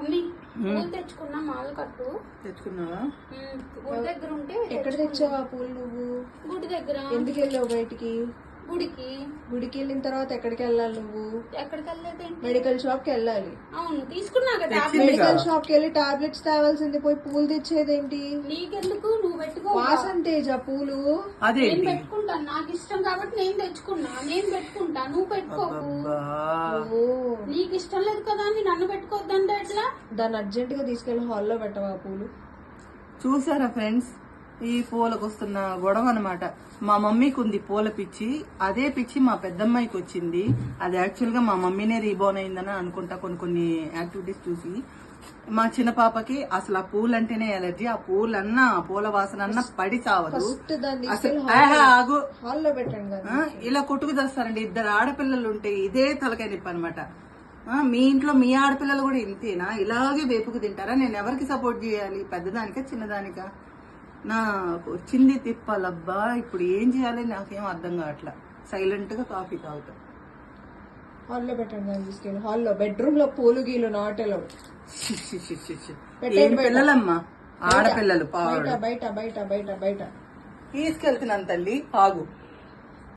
పూలు తెచ్చుకున్నా మాల కట్టు. తెచ్చుకున్నావా? గుడి దగ్గర ఉంటే ఎక్కడ తెచ్చావు ఆ పూలు నువ్వు? గుడి దగ్గర. ఎందుకు వెళ్ళావు బయటికి? గుడికి? గుడికి వెళ్ళిన తర్వాత ఎక్కడికి వెళ్ళాలి నువ్వు? ఎక్కడికి వెళ్ళేదేంటి మెడికల్ షాప్కి వెళ్ళాలి. అవును తీసుకున్నా కదా మెడికల్. షాప్కి వెళ్ళి టాబ్లెట్స్ తేవాల్సింది పోయి పూలు తెచ్చేదేంటి? నీకెందుకు? నువ్వు పెట్టుకో. వాసన తేజ పూలు నేను పెట్టుకుంటాను నాకు ఇష్టం కాబట్టి నేను తెచ్చుకున్నా. నేను పెట్టుకుంటా. నువ్వు పెట్టుకోకు నీకు ఇష్టం లేదు కదా అని నన్ను పెట్టుకోవద్దంటే ఎట్లా? దాన్ని అర్జెంట్గా తీసుకెళ్ళి హాల్లో పెట్టవా పూలు? చూసారా ఫ్రెండ్స్? ఈ పూలకు వస్తున్న గొడవ అనమాట మా మమ్మీకి ఉంది పూల పిచ్చి అదే పిచ్చి మా పెద్దమ్మాయికి వచ్చింది. అది యాక్చువల్గా మా మమ్మీనే రీబోన్ అయిందని అనుకుంటా కొన్ని కొన్ని యాక్టివిటీస్ చూసి. మా చిన్న పాపకి అసలు ఆ పూలు అంటేనే ఎలర్జీ ఆ పూలన్నా ఆ పూల వాసన అన్నా పడి చావదు. ఆగు. ఇలా కొట్టుకు తెస్తారండి. ఇద్దరు ఆడపిల్లలు ఉంటే ఇదే తలకాయ నిప్పు అనమాట మీ ఇంట్లో మీ ఆడపిల్లలు కూడా ఇంతేనా? ఇలాగే వేపుకు తింటారా? నేను ఎవరికి సపోర్ట్ చేయాలి? పెద్దదానికా చిన్నదానికా? నా వచ్చింది తిప్పాలబ్బా ఇప్పుడు ఏం చేయాలి నాకేం అర్థం కావట్లా. సైలెంట్గా కాఫీ తాగుతా. హాల్లో పెట్టండి దాన్ని తీసుకెళ్ళి. హాల్లో బెడ్రూమ్లో పూలు గీలు నాట్ అలౌడ్ షి, షి, షి, షి, షి. పెట్టేయండి ఏం పిల్లలమ్మా? ఆడపిల్లలు బయట బయట బయట బయట బయట. తీసుకెళ్తున్నాను తల్లి ఆగు.